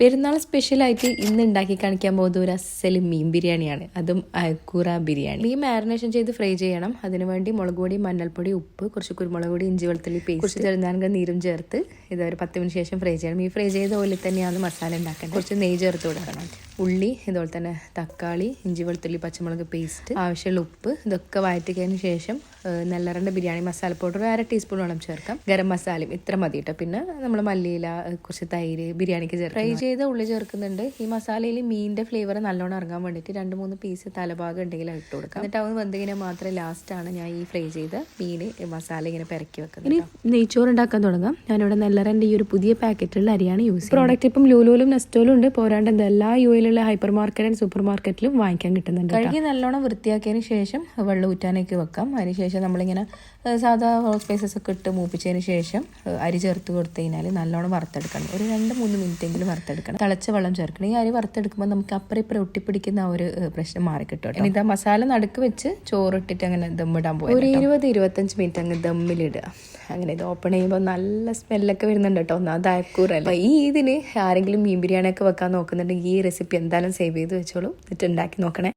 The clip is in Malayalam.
പെരുന്നാൾ സ്പെഷ്യലായിട്ട് ഇന്ന് ഉണ്ടാക്കി കാണിക്കാൻ പോകുന്നത് ഒരു അസൽ മീൻ ബിരിയാണിയാണ്. അതും അക്കൂറ ബിരിയാണി. മീൻ മാരിനേഷൻ ചെയ്ത് ഫ്രൈ ചെയ്യണം. അതിനുവേണ്ടി മുളക് പൊടി മഞ്ഞൾപ്പൊടി ഉപ്പ് കുറച്ച് കുരുമുളക് പൊടി ഇഞ്ചി വെളുത്തുള്ളി പേസ്റ്റ് ചെറുനാരങ്ങ നീരും ചേർത്ത് ഇത് ഒരു പത്ത് മിനിറ്റ് ശേഷം ഫ്രൈ ചെയ്യണം. ഈ ഫ്രൈ ചെയ്ത പോലെ തന്നെയാണ് മസാല ഉണ്ടാക്കേണ്ടത്. കുറച്ച് നെയ്യ് ചേർത്ത് കൊടുക്കണം. ഉള്ളി ഇതുപോലെ തന്നെ തക്കാളി ഇഞ്ചി വെളുത്തുള്ളി പച്ചമുളക് പേസ്റ്റ് ആവശ്യമുള്ള ഉപ്പ് ഇതൊക്കെ വഴറ്റിക്കതിന് ശേഷം നെല്ലറന്റെ ബിരിയാണി മസാല പൗഡർ ഒരു അര ടീസ്പൂൺ വേണം ചേർക്കാം ഗരം മസാലയും ഇത്ര മതി കേട്ടോ പിന്നെ നമ്മൾ മല്ലിയില കുറച്ച് തൈര് ബിരിയാണിക്ക് ചേർക്കാം. ഫ്രൈ ചെയ്ത ഉള്ളി ചേർക്കുന്നുണ്ട്. ഈ മസാലയിൽ മീനിന്റെ ഫ്ലേവർ നല്ലോണം ഇറങ്ങാൻ വേണ്ടിയിട്ട് രണ്ട് മൂന്ന് പീസ് തലഭാഗം ഉണ്ടെങ്കിൽ ഇട്ട് കൊടുക്കാം. എന്നിട്ട് അവന് വെന്തിങ്ങനെ മാത്രം ലാസ്റ്റാണ് ഞാൻ ഈ ഫ്രൈ ചെയ്ത മീൻ മസാല ഇങ്ങനെ പെരക്കി വെക്കുന്നത് ഇനി നെയ്ച്ചോറ് ഉണ്ടാക്കാൻ തുടങ്ങാം. ഞാനിവിടെ നെല്ലറിന്റെ ഈ ഒരു പുതിയ പാക്കറ്റുള്ള അരിയാണ് യൂസ് പ്രോഡക്റ്റ് ഇപ്പം ലൂലൂലും നെസ്റ്റോലും ഉണ്ട്. പോരാണ്ട് എല്ലാ യു എയിലുള്ള ഹൈപ്പർ മാർക്കറ്റ് ആൻഡ് സൂപ്പർ മാർക്കറ്റിലും വാങ്ങിക്കാൻ കിട്ടുന്നുണ്ട് കഴുകി നല്ലോണം വൃത്തിയാക്കിയതിന് ശേഷം വെള്ളം ഊറ്റാനൊക്കെ വെക്കാം. അതിനുശേഷം നമ്മളിങ്ങനെ ഏഹ്, സാധാ സ്പൈസസ് ഒക്കെ ഇട്ട് മൂപ്പിച്ചതിന് ശേഷം അരി ചേർത്ത് കൊടുത്തു കഴിഞ്ഞാൽ നല്ലോണം വറുത്തെടുക്കണം. ഒരു രണ്ട് മൂന്ന് മിനിറ്റ് എങ്കിലും വറുത്തെടുക്കണം. തിളച്ച വെള്ളം ചേർക്കണം. ഈ അരി വറുത്തെടുക്കുമ്പോൾ നമുക്ക് അപ്പുറം ഇപ്പുറം ഒട്ടിപ്പിടിക്കുന്ന ആ ഒരു പ്രശ്നം മാറി കിട്ടും. കേട്ടോ. ഇനി ഇതാ മസാല നടുക്ക് വെച്ച് ചോറിട്ടിട്ട് അങ്ങനെ ദമ്മിടാൻ പോകും ഒരു ഇരുപത് ഇരുപത്തഞ്ച് മിനിറ്റ് അങ്ങ് ദമ്മിലിടുക അങ്ങനെ ഇത് ഓപ്പൺ ചെയ്യുമ്പോൾ നല്ല സ്മെല്ലൊക്കെ വരുന്നുണ്ട് കേട്ടോ. ഒന്നാമത് അയക്കൂറല്ല ഈ ഇതിന് ആരെങ്കിലും മീൻ ബിരിയാണി ഒക്കെ വെക്കാൻ നോക്കുന്നുണ്ടെങ്കിൽ ഈ റെസിപ്പി എന്തായാലും സേവ് ചെയ്ത് വെച്ചോളൂ. എന്നിട്ട് ഉണ്ടാക്കി നോക്കണേ.